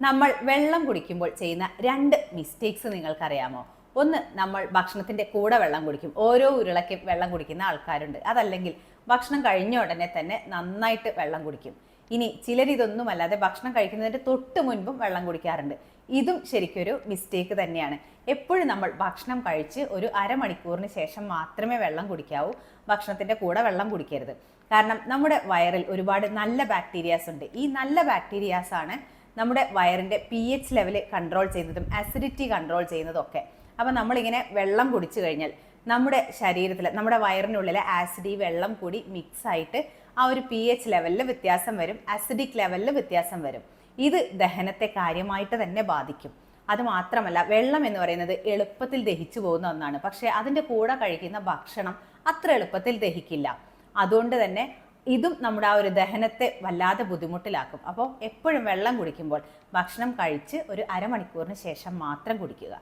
നമ്മൾ വെള്ളം കുടിക്കുമ്പോൾ ചെയ്യുന്ന രണ്ട് മിസ്റ്റേക്സ് നിങ്ങൾക്കറിയാമോ? ഒന്ന് നമ്മൾ ഭക്ഷണത്തിന്റെ കൂടെ വെള്ളം കുടിക്കും. ഓരോ ഉരുളയ്ക്കും വെള്ളം കുടിക്കുന്ന ആൾക്കാരുണ്ട്. അതല്ലെങ്കിൽ ഭക്ഷണം കഴിഞ്ഞ ഉടനെ തന്നെ നന്നായിട്ട് വെള്ളം കുടിക്കും. ഇനി ചിലരിതൊന്നുമല്ലാതെ ഭക്ഷണം കഴിക്കുന്നതിന്റെ തൊട്ട് മുൻപും വെള്ളം കുടിക്കാറുണ്ട്. ഇതും ശരിക്കൊരു മിസ്റ്റേക്ക് തന്നെയാണ്. എപ്പോഴും നമ്മൾ ഭക്ഷണം കഴിച്ച് ഒരു അരമണിക്കൂറിന് ശേഷം മാത്രമേ വെള്ളം കുടിക്കാവൂ. ഭക്ഷണത്തിന്റെ കൂടെ വെള്ളം കുടിക്കരുത്. കാരണം നമ്മുടെ വയറിൽ ഒരുപാട് നല്ല ബാക്ടീരിയാസ് ഉണ്ട്. ഈ നല്ല ബാക്ടീരിയാസ് ആണ് നമ്മുടെ വയറിന്റെ പി എച്ച് ലെവൽ കൺട്രോൾ ചെയ്യുന്നതും അസിഡിറ്റി കൺട്രോൾ ചെയ്യുന്നതും ഒക്കെ അപ്പോൾ നമ്മളിങ്ങനെ വെള്ളം കുടിച്ചു കഴിഞ്ഞാൽ നമ്മുടെ ശരീരത്തിൽ നമ്മുടെ വയറിനുള്ളിലെ ആസിഡ് ഈ വെള്ളം കൂടി മിക്സ് ആയിട്ട് ആ ഒരു പി എച്ച് ലെവലിൽ വ്യത്യാസം വരും അസിഡിക് ലെവലിൽ വ്യത്യാസം വരും. ഇത് ദഹനത്തെ കാര്യമായിട്ട് തന്നെ ബാധിക്കും. അത് മാത്രമല്ല വെള്ളം എന്ന് പറയുന്നത് എളുപ്പത്തിൽ ദഹിച്ചു പോകുന്ന ഒന്നാണ്. പക്ഷേ അതിന്റെ കൂടെ കഴിക്കുന്ന ഭക്ഷണം അത്ര എളുപ്പത്തിൽ ദഹിക്കില്ല. അതുകൊണ്ട് തന്നെ ഇതും നമ്മുടെ ആ ഒരു ദഹനത്തെ വല്ലാതെ ബുദ്ധിമുട്ടിലാക്കും. അപ്പോൾ എപ്പോഴും വെള്ളം കുടിക്കുമ്പോൾ ഭക്ഷണം കഴിച്ച് ഒരു അരമണിക്കൂറിന് ശേഷം മാത്രം കുടിക്കുക.